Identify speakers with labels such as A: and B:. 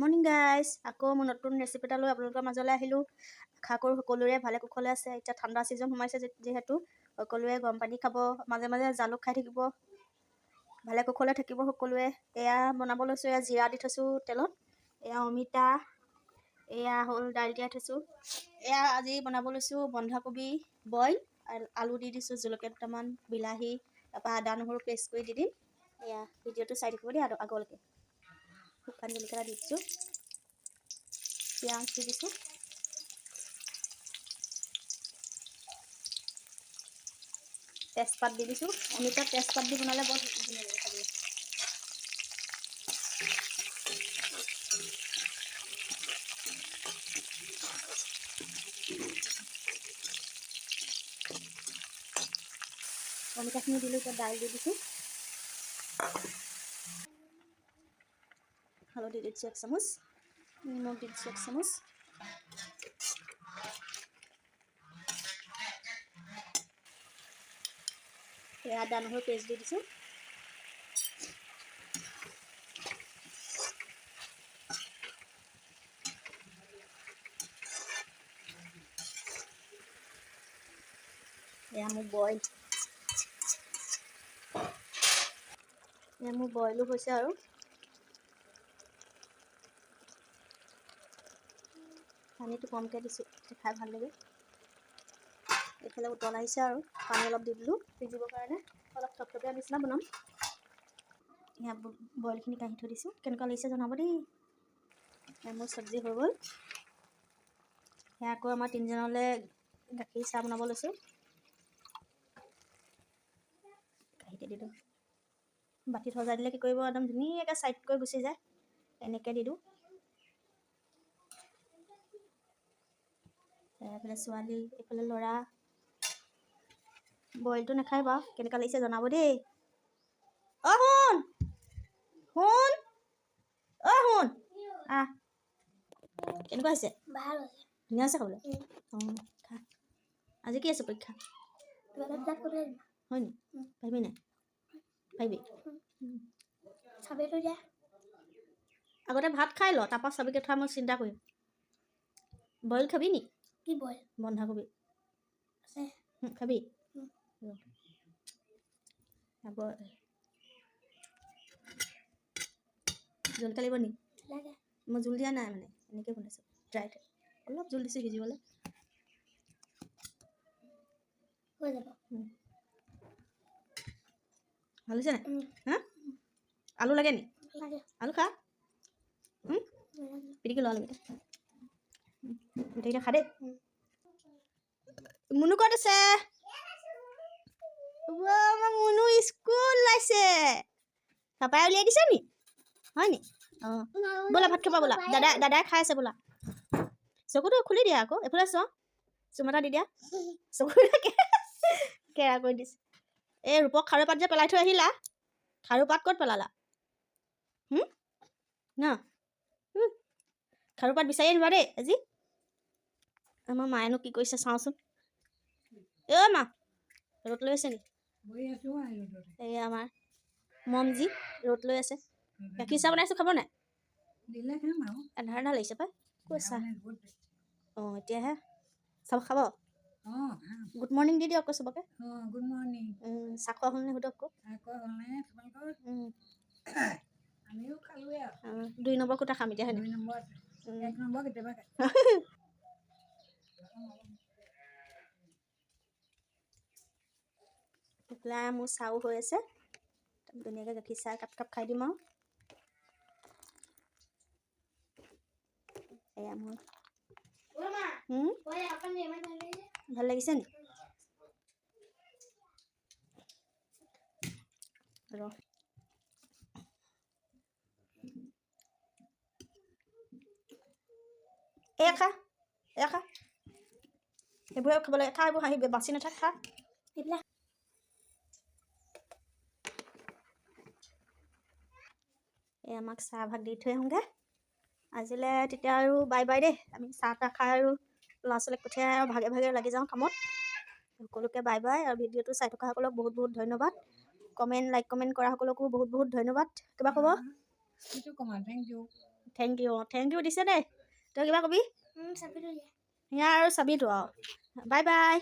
A: Morning guys আকৌ মোৰ নতুন ৰেচিপি এটা লৈ আপোনালোকৰ মাজলৈ আহিলোঁ। আশা কৰোঁ সকলোৰে ভালে কুশলে আছে। এতিয়া ঠাণ্ডা ছিজন সোমাইছে যিহেতু। সকলোৱে গৰম পানী খাব মাজে মাজে জালুক খাই থাকিব। ভালে কুশলে থাকিব সকলোৱে। এয়া বনাব লৈছোঁ এয়া জিৰা দি থৈছোঁ তেলত। এয়া অমিতা এয়া হ'ল দাইল তিয়াই থৈছোঁ। এয়া আজি বনাব লৈছোঁ বন্ধাকবি বইল আলু দি দিছোঁ জলকীয়া দুটামান বিলাহী তাৰপৰা আদা নহৰু পেষ্ট কৰি দি দিম। এয়া ভিডিঅ'টো চাই থাকিব দেই আগ- আগলৈকে। দি দিছোঁ পিঁয়াজ দি দিছোঁ তেজপাত দি দিছোঁ অমিতা তেজপাত দি বনালে বৰ অমিতাখিনি দিলোঁ দাইল দি দিছোঁ হালধি দি দিছোঁ এক চামুচ নিমখ দি দিছোঁ এক চামুচ আদা, নহৰু পেষ্ট দি দিছোঁ। এয়া মোৰ বইল। এয়া মোৰ বইলো হৈছে আৰু। পানীটো কমকৈ দিছোঁ খাই ভাল লাগে। এইফালে উতল আহিছে আৰু পানী অলপ দি দিলোঁ সিজিবৰ কাৰণে। অলপ থপথপীয়া নিচিনা বনাম। ইয়াত বইলখিনি কাঢ়ি থৈ দিছোঁ। কেনেকুৱা লাগিছে জনাব দেই। মোৰ চব্জি হৈ গ'ল। সেয়া আকৌ আমাৰ তিনিজনলৈ গাখীৰ চাহ বনাব লৈছোঁ। কাঁহীতে দিলোঁ। বাতিত সজাই দিলে কি কৰিব একদম ধুনীয়াকৈ ছাইড কৰি গুচি যায়। এনেকৈ দি দিওঁ। এইফালে ছোৱালী এইফালে ল'ৰা বইলটো নাখায় বাৰু কেনেকুৱা লাগিছে জনাব দেই। অ শুন শুন অ শুন। আহ কেনেকুৱা হৈছে?
B: ভাল হৈছে।
A: ধুনীয়া আছে খাবলৈ? অঁ খা। আজি কি আছে পৰীক্ষা? হয় নি?
B: উম।
A: পাৰিবি নাই? পাৰিবি
B: চাবিটো দিয়া
A: আগতে ভাত খাই ল তাৰপৰা চাবি কথা মই চিন্তা কৰিম। বইল খাবি নি?
B: কি বইল
A: বন্ধাকবি
B: আছে।
A: খাবি। আকৌ জলকীয়া লাগিব নি?
B: লাগে।
A: মই জোল দিয়া নাই মানে এনেকৈ বনাইছোঁ। ড্ৰাইত অলপ জোল দিছোঁ সিজিবলৈ
B: হৈ যাব।
A: ভালো হৈছে নাই? হা? আলু লাগে নি?
B: লাগে।
A: আলু খা। পিটিকি লোৱা হুম, গোটেইকেইটা খা দেই। মুনু ক'ত আছে মুনু স্কুল ওলাইছে পাপাই উলিয়াই দিছে নি হয় নি অঁ ব'লা ভাত খাবা ব'লা দাদা দাদাই খাই আছে ব'লা চকুটো খুলি দিয়া আকৌ এইফালে চোৱা চুম এটা দি দিয়া চকুটো কেৰা কৰি দিছে এই ৰূপক খাৰু পাত যে পেলাই থৈ আহিলা খাৰু পাত ক'ত পেলালা ন। খাৰু পাত বিচাৰি আনিবা দেই আজি আমাৰ মায়েনো কি কৰিছে চাওঁচোন এ মা ৰ'দ লৈ আছে নি এই আমাৰ মমজি ৰ'দ লৈ আছে গাখীৰ চাহ বনাইছোঁ খাব নাই আধা আধা লাগিছে পাই কৈছা অঁ এতিয়াহে চব খাব গুড মৰ্ণিং দি দিয়ক চবকে
C: গুড মৰ্ণিং
A: চাহ খোৱা সুধক
C: হ'লনে
A: অঁ, দুই নম্বৰ কোটা খাম এতিয়া হয় এইফালে মোৰ চাহো হৈ আছে। ধুনীয়াকৈ গাখীৰ চাহ একাপ কাপ খাই দিম আৰু। এয়া মোৰ। ভাল লাগিছে নি? ৰ এয়া খা। সেইবোৰে খাব লাগে খা এইবোৰ হাঁহি বাচি নাথাক খা
B: এইবিলাক
A: এই আমাক চাহ ভাগ দি থৈ আহোঁগৈ আজিলৈ তেতিয়া আৰু বাই বাই দেই আমি চাহ তাহ খাই আৰু ল'ৰা ছোৱালীক পঠিয়াই আৰু ভাগে ভাগে লাগি যাওঁ কামত সকলোকে বাই বাই আৰু ভিডিঅ'টো চাই থকাসকলক বহুত বহুত ধন্যবাদ কমেণ্ট লাইক কমেণ্ট কৰা সকলকো বহুত বহুত ধন্যবাদ কিবা ক'ব
C: thank you
A: thank you thank you দিছে দেই তই কিবা কবি
B: উম, চাবিটো দিয়া
A: সেয়া আৰু চাবিতো আৰু বাই বাই